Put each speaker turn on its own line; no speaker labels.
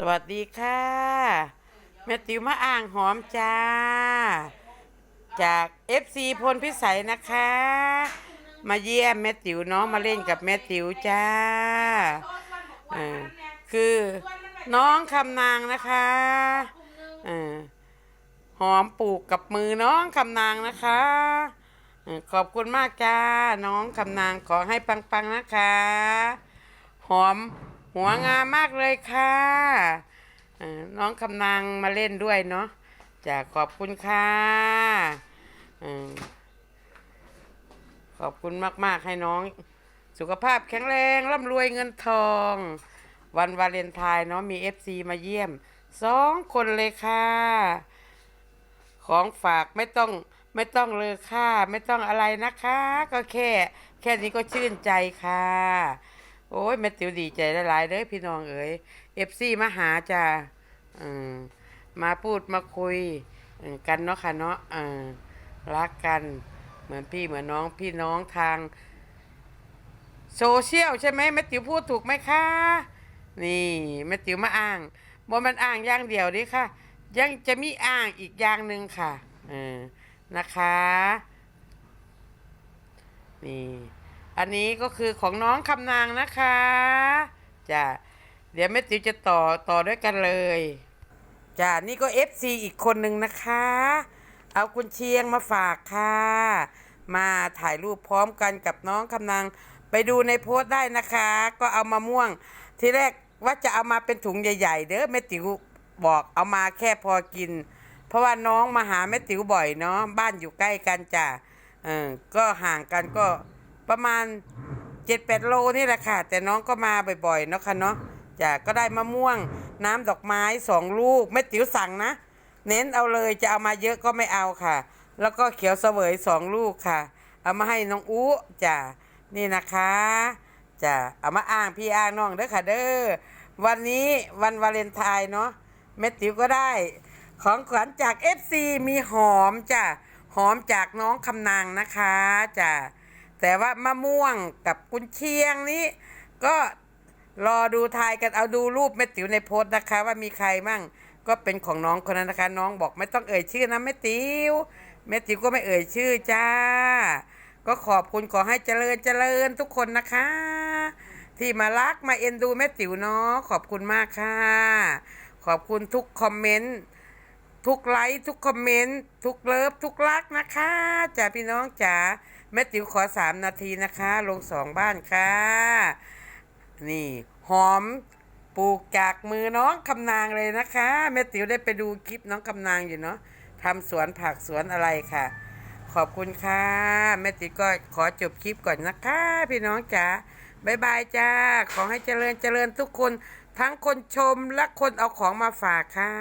สวัสดีค่ะแม่ติ๋วมาอ่างหอมจ้า จาก FC พลพิสัยนะคะ มาเยี่ยมแม่ติ๋วเน้องมาเล่นกับแม่ติ๋วจ้าอ่าคือน้องคำนางนะคะอ่าหอมปลูกกับมือน้องคำนางนะคะอ่าขอบคุณมากจ้า น้องคำนางขอให้ปังๆนะคะ หอม หัวงามมากเลยค่ะน้องคำนางมาเล่นด้วยเนาะจะขอบคุณค่ะขอบคุณมาก ๆ ให้น้อง สุขภาพแข็งแรงร่ำรวยเงินทอง วันวาเลนไทน์เนาะมีเอฟซีมาเยี่ยมสองคนเลยค่ะ ของฝากไม่ต้องไม่ต้องเลยค่าไม่ต้องอะไรนะคะ ก็แค่ แค่นี้ก็ชื่นใจค่ะ โอ้ยแม่ติ๋วดีใจหลายๆเด้อพี่น้องเอ๋ยเอฟซีมาหาจ้าอมาพูดมาคุยกันเนาะค่ะเนาะรักกันเหมือนพี่เหมือนน้องพี่น้องทาง โซเชียลใช่ไหมแม่ติ๋วพูดถูกไหมคะนี่แม่ติ๋วมาอ้างบ่มันอ้างอย่างเดียวดิค่ะ ยังจะมีอ้างอีกอย่างหนึ่งค่ะอนะคะนี่ อันนี้ก็คือของน้องคำนางนะคะจ้ะเดี๋ยวแม่ติ๋วจะต่อต่อด้วยกันเลยจ้ะนี่ก็ FC อีกคนหนึ่งนะคะ เอาคุณเชียงมาฝากค่ะ มาถ่ายรูปพร้อมกันกับน้องคำนางไปดูในโพสต์ได้นะคะ ก็เอามะม่วง ทีแรกว่าจะเอามาเป็นถุงใหญ่ ๆ เด้อแม่ติ๋วบอกเอามาแค่พอกิน เพราะว่าน้องมาหาแม่ติ๋วบ่อยเนาะบ้านอยู่ใกล้กันจ้ะเออก็ห่างกันก็ ประมาณเจ็ดแปดโลนี่แหละค่ะ แต่น้องก็มาบ่อยๆเนาะค่ะเนาะจ้ะก็ได้มะม่วงน้ำดอกไม้สองลูกแม่ติ๋วสั่งนะ เน้นเอาเลยจะเอามาเยอะก็ไม่เอาค่ะ แล้วก็เขียวเสวยสองลูกค่ะ เอามาให้น้องอู้จ้ะนี่นะคะจ้ะเอามาอ้างพี่อ้างน้องเด้อค่ะเด้อวันนี้วันวาเลนไทน์เนาะแม่ติ๋วก็ได้ของขวัญจาก FC มีหอมจ้ะหอมจากน้องคำนางนะคะจ้ะ แต่ว่ามะม่วงกับกุนเชียงนี้ ก็รอดูทายกันเอาดูรูปแม่ติ๋วในโพสต์นะคะ ว่ามีใครมั่งก็เป็นของน้องคนนั้นนะคะน้องบอกไม่ต้องเอ่ยชื่อนะแม่ติ๋วแม่ติ๋วก็ไม่เอ่ยชื่อจ้า ก็ขอบคุณขอให้เจริญเจริญทุกคนนะคะ ที่มารักมาเอ็นดูแม่ติ๋วเนาะขอบคุณมากค่ะ ขอบคุณทุกคอมเมนต์ ทุกไลค์ทุกคอมเมนต์ทุกเลิฟทุกรักนะคะจ้าพี่น้องจ๋าแม่ติ๋วขอสามนาทีนะคะ ลงสองบ้านค่ะ นี่ หอมปลูกจากมือน้องคำนางเลยนะคะแม่ติ๋วได้ไปดูคลิปน้องคำนางอยู่เนาะทำสวนผักสวนอะไรค่ะ ขอบคุณค่ะแม่ติ๋วก็ขอจบคลิปก่อนนะคะ พี่น้องจ๋าบายบายจ้า ขอให้เจริญเจริญทุกคน ทั้งคนชมและคนเอาของมาฝากค่ะ